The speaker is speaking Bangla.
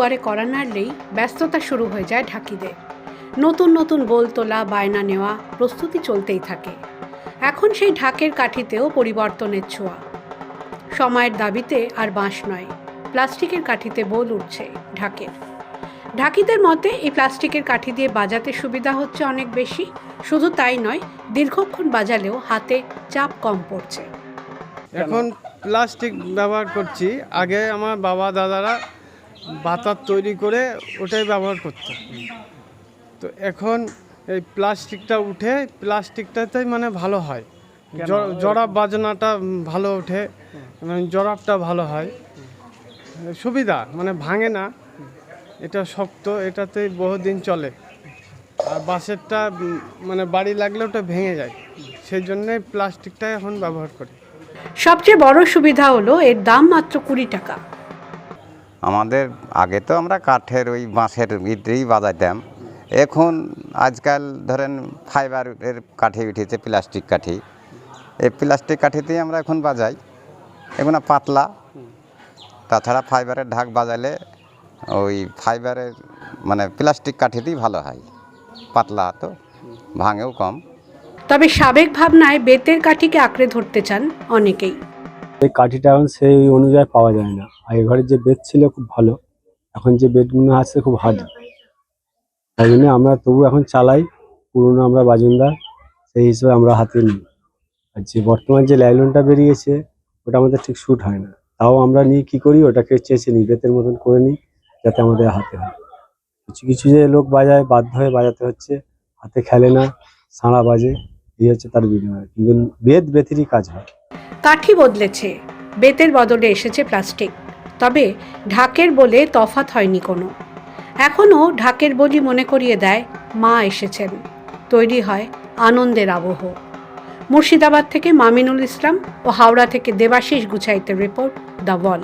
দুয়ারে করা নাড়লেই ব্যস্ততা শুরু হয়ে যায় ঢাকিদের নতুন নতুন বোল তোলা, বায়না নেওয়া প্রস্তুতি চলতেই থাকে। এখন সেই ঢাকের কাঠিতেও পরিবর্তনের ছোঁয়া। সময়ের দাবিতে আর বাঁশ নয়, প্লাস্টিকের কাঠিতে বোল উঠছে ঢাকের। ঢাকিদের মতে এই প্লাস্টিকের কাঠি দিয়ে বাজাতে সুবিধা হচ্ছে অনেক বেশি, শুধু তাই নয়, দীর্ঘক্ষণ বাজালেও হাতে চাপ কম পড়ছে। এখন প্লাস্টিক ব্যবহার করছি। আগে আমার বাবা, দাদারা বাতার তৈরি করে ওটাই ব্যবহার করতো। তো এখন এই প্লাস্টিকটা উঠে প্লাস্টিকটাতেই মানে ভালো হয়। জরাব বাজনাটা ভালো ওঠে মানে জরাবটা ভালো হয়। সুবিধা মানে ভাঙে না। এটা শক্ত এটাতেই বহুদিন চলে। আর বাঁশেরটা মানে বাড়ি লাগলে ওটা ভেঙে যায়। সেই জন্যে প্লাস্টিকটা এখন ব্যবহার করি। সবচেয়ে বড় সুবিধা হলো এর দাম মাত্র কুড়ি টাকা। আমাদের আগে তো আমরা কাঠের ওই বাঁশের ইটেই বাজাইতাম। এখন আজকাল ধরেন ফাইবারের কাঠি উঠেছে প্লাস্টিক কাঠি। এই প্লাস্টিক কাঠিতেই আমরা এখন বাজাই। এগুলো পাতলা। তাছাড়া ফাইবারের ঢাক বাজালে ওই ফাইবারের মানে প্লাস্টিক কাঠিতেই ভালো হয়। পাতলা তো, ভাঙেও কম। তবে সাবেক ভাবনায় বেতের কাঠিকে আঁকড়ে ধরতে চান অনেকেই। এই কাঠিটা এখন সেই অনুযায়ী পাওয়া যায় না। আগে ঘরের যে বেড ছিল খুব ভালো, এখন যে বেডগুলো আছে খুব হার্ড তাই জন্য আমরা তবু এখন চালাই, পুরনো আমরা বাজুন্দা, সেই হিসেবে আমরা হাতে নিই। আর যে বর্তমান যে লাইলনটা বেরিয়েছে, ওটা আমাদের ঠিক শ্যুট হয় না। তাও আমরা নিই কি করি, ওটাকে চেঁচে নিই, বেতের মতন করে নিই, যাতে আমাদের হাতে হয়। কিছু কিছু যে লোক বাজায়, বাধ্য হয়ে বাজাতে হচ্ছে, হাতে খেলে না, সাঁড়া বাজে, এই হচ্ছে তার বিনিময়। কিন্তু বেদ বেতেরই কাজ হয়। কাঠি বদলেছে। বেতের বদলে এসেছে প্লাস্টিক। তবে ঢাকের বলে তফাত হয়নি কোনো। এখনও ঢাকের বলি মনে করিয়ে দেয়, মা এসেছেন। তৈরি হয় আনন্দের আবহ। মুর্শিদাবাদ থেকে মামিনুল ইসলাম ও হাওড়া থেকে Debashis Guchhait report the wall.